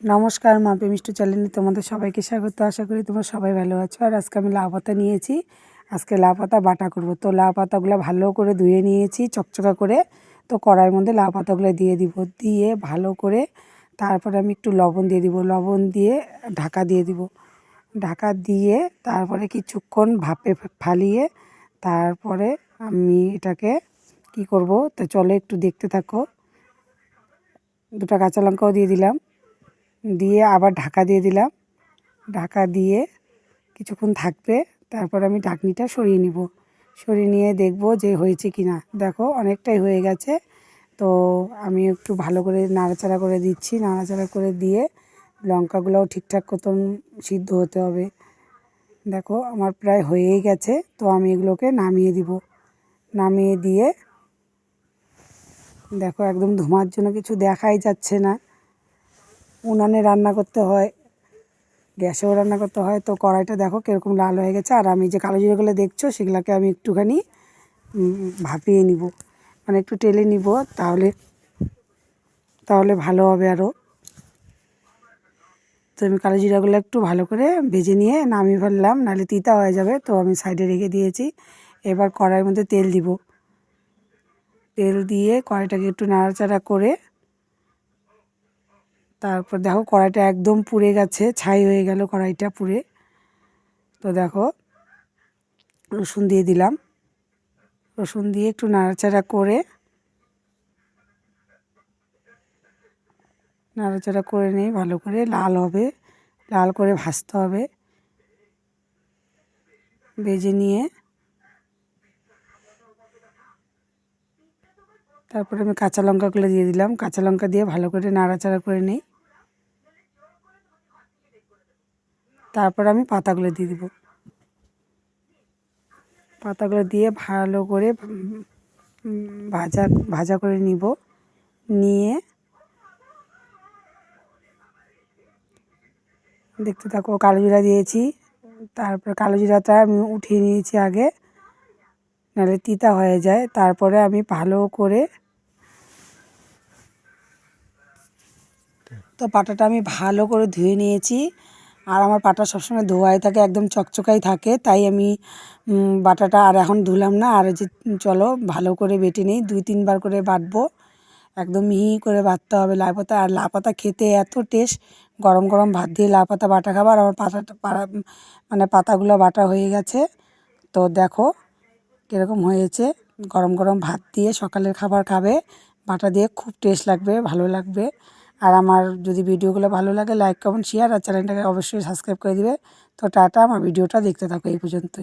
নমস্কার, মা মিষ্টি চ্যানেলে তোমাদের সবাইকে স্বাগত। আশা করি তোমরা সবাই ভালো আছো। আর আজকে আমি লাউ পাতা নিয়েছি। আজকে লাউ পাতা বাটা করব। তো লাউ পাতাগুলো ভালো করে ধুয়ে নিয়েছি, চকচকা করে। তো কড়াইয়ের মধ্যে লাউ পাতাগুলো দিয়ে দিব। দিয়ে ভালো করে তারপরে আমি একটু লবণ দিয়ে দিব। লবণ দিয়ে ঢাকা দিয়ে দিব। ঢাকা দিয়ে তারপরে কিছুক্ষণ ভাপে ফালিয়ে তারপরে আমি এটাকে কি করব? তো চলো একটু দেখতে থাকো। দুটো কাঁচা লঙ্কাও দিয়ে দিলাম। দিয়ে আবার ঢাকা দিয়ে দিলাম। ঢাকা দিয়ে কিছুক্ষণ থাকবে, তারপর আমি ঢাকনিটা সরিয়ে নিব। সরিয়ে নিয়ে দেখব যে হয়েছে কি না দেখো অনেকটাই হয়ে গেছে। তো আমি একটু ভালো করে নাড়াচাড়া করে দিচ্ছি। নাড়াচাড়া করে দিয়ে লঙ্কাগুলোও ঠিকঠাক মতন সিদ্ধ হতে হবে। দেখো আমার প্রায় হয়েই গেছে। তো আমি এগুলোকে নামিয়ে দিব। নামিয়ে দিয়ে দেখো একদম ধোঁয়ার জন্য কিছু দেখাই যাচ্ছে না। উনানে রান্না করতে হয়, গ্যাসেও রান্না করতে হয়। তো কড়াইটা দেখো কীরকম লাল হয়ে গেছে। আর আমি যে কালো জিরেগুলো দেখছ, সেগুলোকে আমি একটুখানি ভাপিয়ে নিব। মানে একটু টেলে নিব, তাহলে তাহলে ভালো হবে আরও তো আমি কালো জিরাগুলো একটু ভালো করে ভেজে নিয়ে নামিয়ে ফেললাম, নাহলে তিতা হয়ে যাবে। তো আমি সাইডে রেখে দিয়েছি। এবার কড়াইয়ের মধ্যে তেল দিব। তেল দিয়ে কড়াইটাকে একটু নাড়াচাড়া করে তারপর দেখো কড়াইটা একদম পুড়ে গেছে, ছাই হয়ে গেল কড়াইটা পুড়ে। তো দেখো, রসুন দিয়ে দিলাম। রসুন দিয়ে একটু নাড়াচাড়া করে নাড়াচাড়া করে নিই ভালো করে লাল হবে, লাল করে ভাজতে হবে। ভেজে নিয়ে, তারপরে আমি কাঁচা লঙ্কাগুলো দিয়ে দিলাম। কাঁচা লঙ্কা দিয়ে ভালো করে নাড়াচাড়া করে নিই। তারপর আমি পাতাগুলো দিয়ে দিব। পাতাগুলো দিয়ে ভালো করে ভাজা ভাজা করে নিব। নিয়ে দেখতে থাকো কালো জিরা দিয়েছি। তারপরে কালো জিরাটা আমি উঠিয়ে নিয়েছি আগে, নাহলে তিতা হয়ে যায়। তারপরে আমি ভালো করে তো পাটাটা আমি ভালো করে ধুয়ে নিয়েছি। আর আমার পাটা সবসময় ধোয়াই থাকে, একদম চকচকাই থাকে, তাই আমি বাটাটা আর এখন ধুলাম না, আর যে চলো ভালো করে বেটে নিই, দুই তিনবার করে বাটবো, একদম মিহি করে বাটতে হবে লাই পাতা আর লা পাতা খেতে এত টেস্ট, গরম গরম ভাত দিয়ে লা পাতা বাটা খাবার, আমার পাতাটা পাড়া মানে পাতাগুলো বাটা হয়ে গেছে, তো দেখো কীরকম হয়েছে, গরম গরম ভাত দিয়ে সকালের খাবার খাবে, বাটা দিয়ে খুব টেস্ট লাগবে, ভালো লাগবে আর আমার যদি ভিডিওগুলো ভালো লাগে লাইক কমেন্ট শেয়ার আর চ্যানেলটাকে অবশ্যই সাবস্ক্রাইব করে দিবে। তো টাটা, আমার ভিডিওটা দেখতে থাকো এই পর্যন্তই।